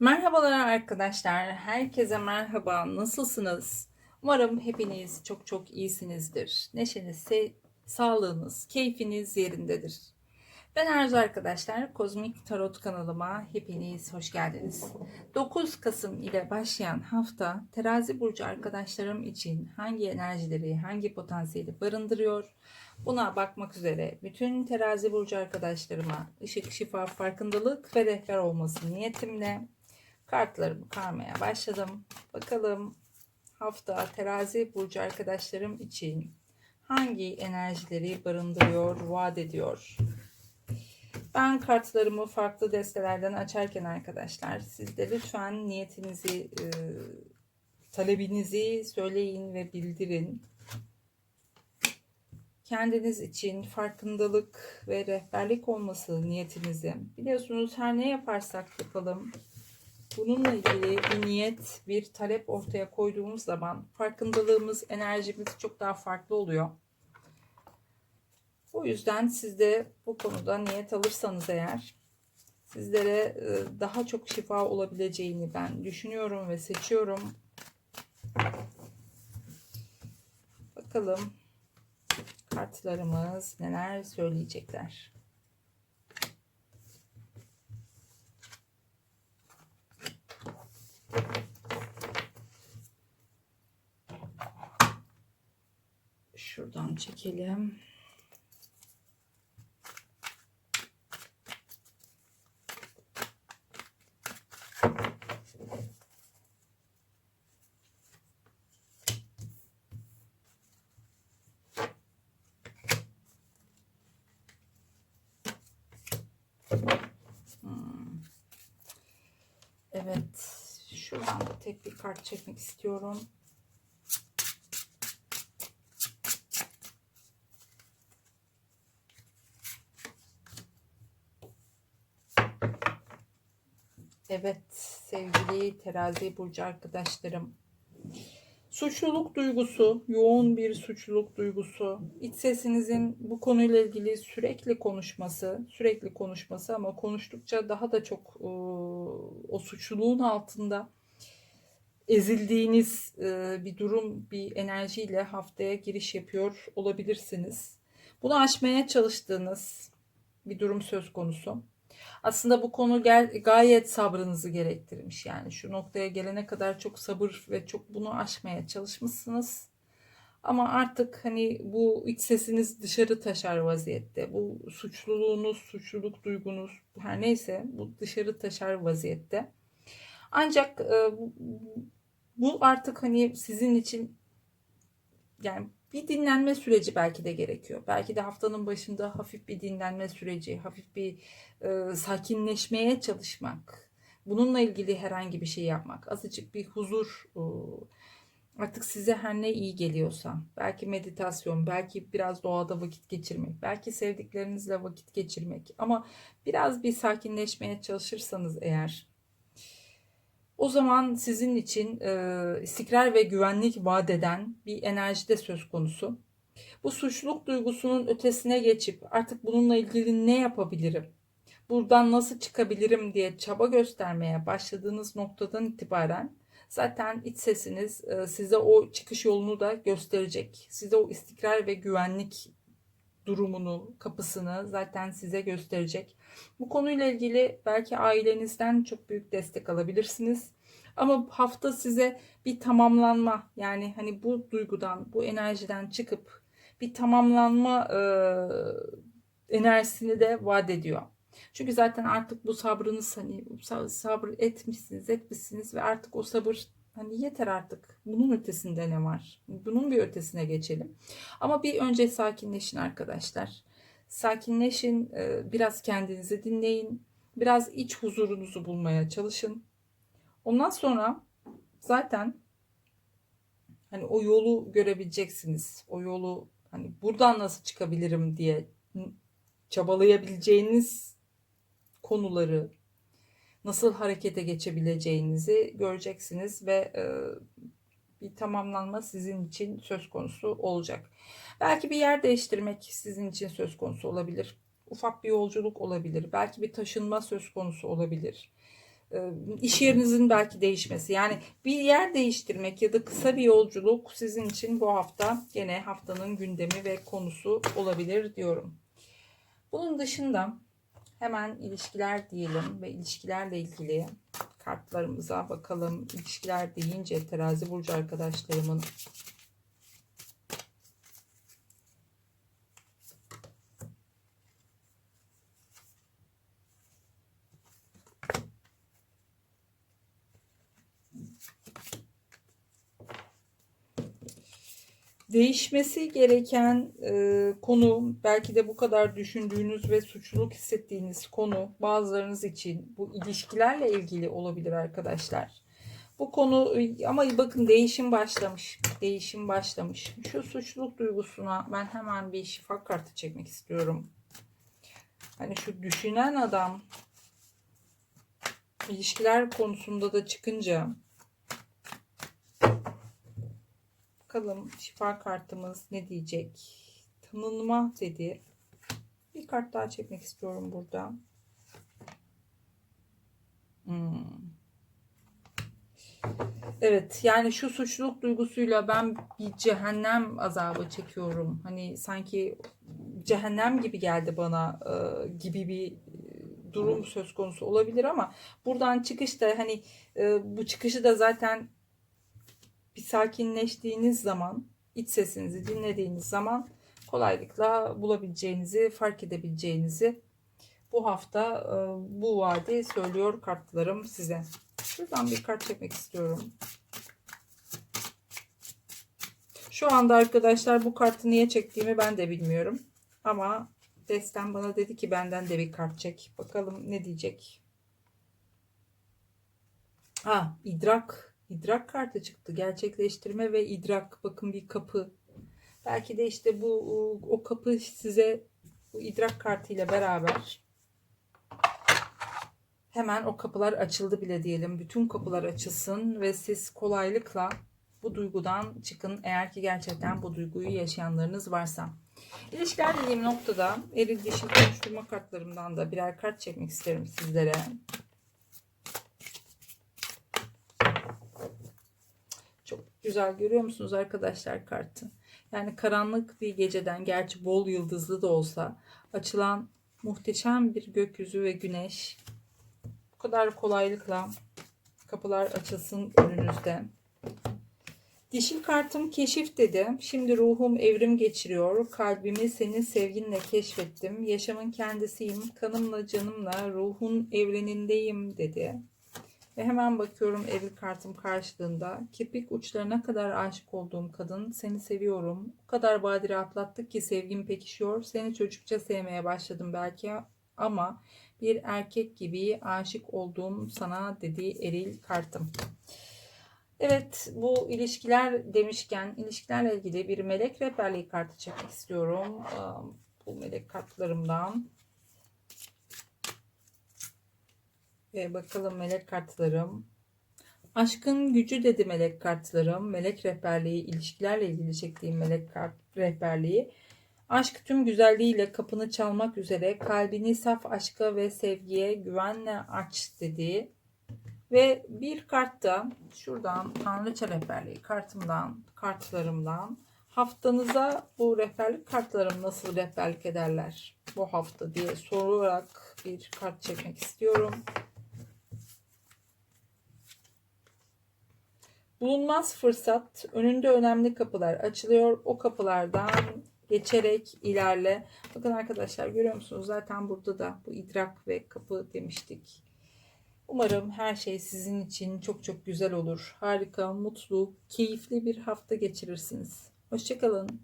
Merhabalar arkadaşlar. Herkese merhaba. Nasılsınız? Umarım hepiniz çok çok iyisinizdir. Neşeniz, sağlığınız, keyfiniz yerindedir. Ben Arzu arkadaşlar. Kozmik Tarot kanalıma hepiniz hoş geldiniz. 9 Kasım ile başlayan hafta terazi burcu arkadaşlarım için hangi enerjileri, hangi potansiyeli barındırıyor? Buna bakmak üzere bütün terazi burcu arkadaşlarıma ışık, şifa, farkındalık ve rehber olması niyetimle kartlarımı karmaya başladım. Bakalım hafta terazi burcu arkadaşlarım için hangi enerjileri barındırıyor, vaat ediyor. Ben kartlarımı farklı destelerden açarken arkadaşlar siz de lütfen niyetinizi, e, talebinizi söyleyin ve bildirin. Kendiniz için farkındalık ve rehberlik olması niyetinizi. Biliyorsunuz her ne yaparsak yapalım bununla ilgili bir niyet, bir talep ortaya koyduğumuz zaman farkındalığımız, enerjimiz çok daha farklı oluyor. O yüzden siz de bu konuda niyet alırsanız eğer sizlere e, daha çok şifa olabileceğini ben düşünüyorum ve seçiyorum. Bakalım kartlarımız neler söyleyecekler. Şuradan çekelim. Hmm. Evet. Şuradan da tek bir kart çekmek istiyorum. Evet sevgili terazi burcu arkadaşlarım. Suçluluk duygusu, yoğun bir suçluluk duygusu, iç sesinizin bu konuyla ilgili sürekli konuşması, sürekli konuşması ama konuştukça daha da çok e, o suçluluğun altında ezildiğiniz e, bir durum, bir enerjiyle haftaya giriş yapıyor olabilirsiniz. Bunu aşmaya çalıştığınız bir durum söz konusu. Aslında bu konu gel, gayet sabrınızı gerektirmiş. Yani şu noktaya gelene kadar çok sabır ve çok bunu aşmaya çalışmışsınız. Ama artık hani bu iç sesiniz dışarı taşar vaziyette. Bu suçluluğunuz, suçluluk duygunuz her neyse bu dışarı taşar vaziyette. Ancak bu artık hani sizin için yani bir dinlenme süreci belki de gerekiyor. Belki de haftanın başında hafif bir dinlenme süreci, hafif bir e, sakinleşmeye çalışmak. Bununla ilgili herhangi bir şey yapmak. Azıcık bir huzur e, artık size her ne iyi geliyorsa. Belki meditasyon, belki biraz doğada vakit geçirmek, belki sevdiklerinizle vakit geçirmek. Ama biraz bir sakinleşmeye çalışırsanız eğer o zaman sizin için e, istikrar ve güvenlik vaat eden bir enerjide söz konusu. Bu suçluluk duygusunun ötesine geçip artık bununla ilgili ne yapabilirim? Buradan nasıl çıkabilirim diye çaba göstermeye başladığınız noktadan itibaren zaten iç sesiniz e, size o çıkış yolunu da gösterecek. Size o istikrar ve güvenlik durumunu, kapısını zaten size gösterecek. Bu konuyla ilgili belki ailenizden çok büyük destek alabilirsiniz. Ama hafta size bir tamamlanma yani hani bu duygudan, bu enerjiden çıkıp bir tamamlanma e, enerjisini de vaat ediyor. Çünkü zaten artık bu sabrınız hani sabır etmişsiniz, etmişsiniz ve artık o sabır Hani yeter artık. Bunun ötesinde ne var? Bunun bir ötesine geçelim. Ama bir önce sakinleşin arkadaşlar. Sakinleşin, e, biraz kendinizi dinleyin. Biraz iç huzurunuzu bulmaya çalışın. Ondan sonra zaten hani o yolu görebileceksiniz. O yolu hani buradan nasıl çıkabilirim diye çabalayabileceğiniz konuları nasıl harekete geçebileceğinizi göreceksiniz ve e, bir tamamlanma sizin için söz konusu olacak. Belki bir yer değiştirmek sizin için söz konusu olabilir. Ufak bir yolculuk olabilir. Belki bir taşınma söz konusu olabilir. e, iş yerinizin belki değişmesi. Yani bir yer değiştirmek ya da kısa bir yolculuk sizin için bu hafta gene haftanın gündemi ve konusu olabilir diyorum. Bunun dışında hemen ilişkiler diyelim ve ilişkilerle ilgili kartlarımıza bakalım. İlişkiler deyince terazi burcu arkadaşlarımın değişmesi gereken e, konu belki de bu kadar düşündüğünüz ve suçluluk hissettiğiniz konu bazılarınız için bu ilişkilerle ilgili olabilir arkadaşlar. Bu konu ama bakın değişim başlamış. Değişim başlamış. Şu suçluluk duygusuna ben hemen bir şifa kartı çekmek istiyorum. Hani şu düşünen adam ilişkiler konusunda da çıkınca Bakalım şifa kartımız ne diyecek? Tanınma dedi. Bir kart daha çekmek istiyorum burada. Hmm. Evet yani şu suçluluk duygusuyla ben bir cehennem azabı çekiyorum. Hani sanki cehennem gibi geldi bana e, gibi bir durum söz konusu olabilir ama buradan çıkışta hani e, bu çıkışı da zaten bir sakinleştiğiniz zaman, iç sesinizi dinlediğiniz zaman kolaylıkla bulabileceğinizi, fark edebileceğinizi bu hafta e, bu vaadi söylüyor kartlarım size. Şuradan bir kart çekmek istiyorum. Şu anda arkadaşlar bu kartı niye çektiğimi ben de bilmiyorum. Ama Destem bana dedi ki benden de bir kart çek. Bakalım ne diyecek. Ha idrak idrak kartı çıktı. Gerçekleştirme ve idrak. Bakın bir kapı. Belki de işte bu o kapı size bu idrak kartı ile beraber hemen o kapılar açıldı bile diyelim. Bütün kapılar açılsın ve siz kolaylıkla bu duygudan çıkın eğer ki gerçekten bu duyguyu yaşayanlarınız varsa. İlişkiler dediğim noktada eril dişil konuşturma kartlarımdan da birer kart çekmek isterim sizlere. Güzel görüyor musunuz arkadaşlar kartı? Yani karanlık bir geceden gerçi bol yıldızlı da olsa açılan muhteşem bir gökyüzü ve güneş bu kadar kolaylıkla kapılar açılsın önünüzde. Dişil kartım keşif dedi. Şimdi ruhum evrim geçiriyor. Kalbimi senin sevginle keşfettim. Yaşamın kendisiyim. Kanımla canımla ruhun evrenindeyim dedi. Ve hemen bakıyorum evli kartım karşılığında. Kirpik uçlarına kadar aşık olduğum kadın seni seviyorum. O kadar badire atlattık ki sevgim pekişiyor. Seni çocukça sevmeye başladım belki ama bir erkek gibi aşık olduğum sana dedi eril kartım. Evet bu ilişkiler demişken ilişkilerle ilgili bir melek rehberliği kartı çekmek istiyorum. Bu melek kartlarımdan. Ve bakalım melek kartlarım. Aşkın gücü dedi melek kartlarım. Melek rehberliği, ilişkilerle ilgili çektiğim melek kart rehberliği. Aşk tüm güzelliğiyle kapını çalmak üzere kalbini saf aşka ve sevgiye güvenle aç dedi. Ve bir kart da şuradan Tanrıça rehberliği kartımdan, kartlarımdan haftanıza bu rehberlik kartlarım nasıl rehberlik ederler bu hafta diye sorarak bir kart çekmek istiyorum. Bulunmaz fırsat, önünde önemli kapılar açılıyor. O kapılardan geçerek ilerle. Bakın arkadaşlar görüyor musunuz? Zaten burada da bu idrak ve kapı demiştik. Umarım her şey sizin için çok çok güzel olur. Harika, mutlu, keyifli bir hafta geçirirsiniz. Hoşçakalın.